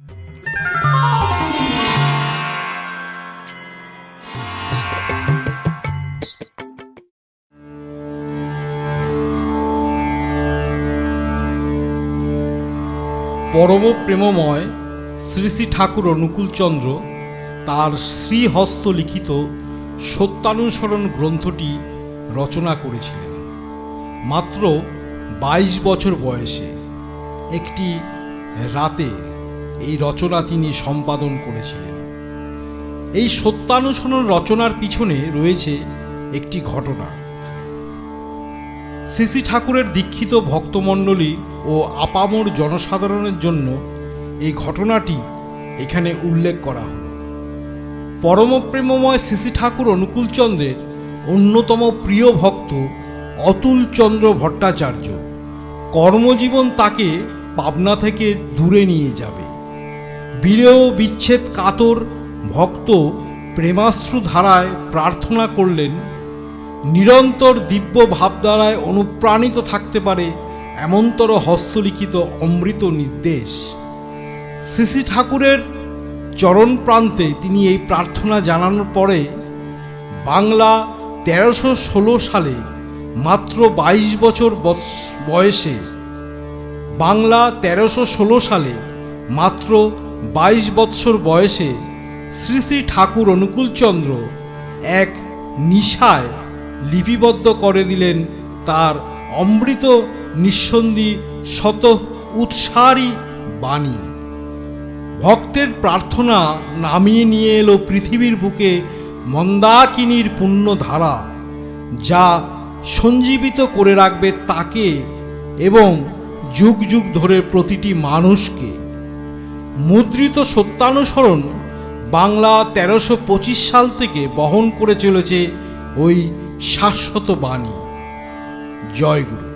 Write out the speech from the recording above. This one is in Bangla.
পরম প্রেমময় শ্রী শ্রী ঠাকুর অনুকূলচন্দ্র তার শ্রীহস্ত লিখিত সত্যানুসরণ গ্রন্থটি রচনা করেছিলেন। মাত্র বাইশ বছর বয়সে একটি রাতে এই রচনা তিনি সম্পাদন করেছিলেন। এই সত্যানুসরণ রচনার পিছনে রয়েছে একটি ঘটনা। শ্রী ঠাকুরের দীক্ষিত ভক্তমণ্ডলী ও আপামর জনসাধারণের জন্য এই ঘটনাটি এখানে উল্লেখ করা হল। পরমপ্রেমময় শ্রী ঠাকুর অনুকূলচন্দ্রের অন্যতম প্রিয় ভক্ত অতুলচন্দ্র ভট্টাচার্য। কর্মজীবন তাকে পাবনা থেকে দূরে নিয়ে যাবে। বিরেয় বিচ্ছেদ কাতর ভক্ত প্রেমাশ্রু ধারায় প্রার্থনা করলেন, নিরন্তর দিব্য ভাবধারায় অনুপ্রাণিত থাকতে পারে এমনতর হস্তলিখিত অমৃত নির্দেশ। শ্রী ঠাকুরের চরণ প্রান্তে তিনি এই প্রার্থনা জানানোর পরে বাংলা তেরোশো ষোলো সালে মাত্র বাইশ বছর বৎস- বয়সে বাংলা তেরোশো ষোলো সালে মাত্র বাইশ বৎসর বয়সে শ্রী শ্রী ঠাকুর অনুকূলচন্দ্র এক নিশায় লিপিবদ্ধ করে দিলেন তার অমৃত নিঃসন্ধি শত উৎসারী বাণী। ভক্তের প্রার্থনা নামিয়ে নিয়ে এলো পৃথিবীর বুকে মন্দাকিনীর পুণ্য ধারা যা সঞ্জীবিত করে রাখবে তাকে এবং যুগ যুগ ধরে প্রতিটি মানুষকে। মুদ্রিত সত্যানুসরণ বাংলা তেরোশো পঁচিশ সাল থেকে বহন করে চলেছে ওই শাশ্বত বাণী। জয়গুরু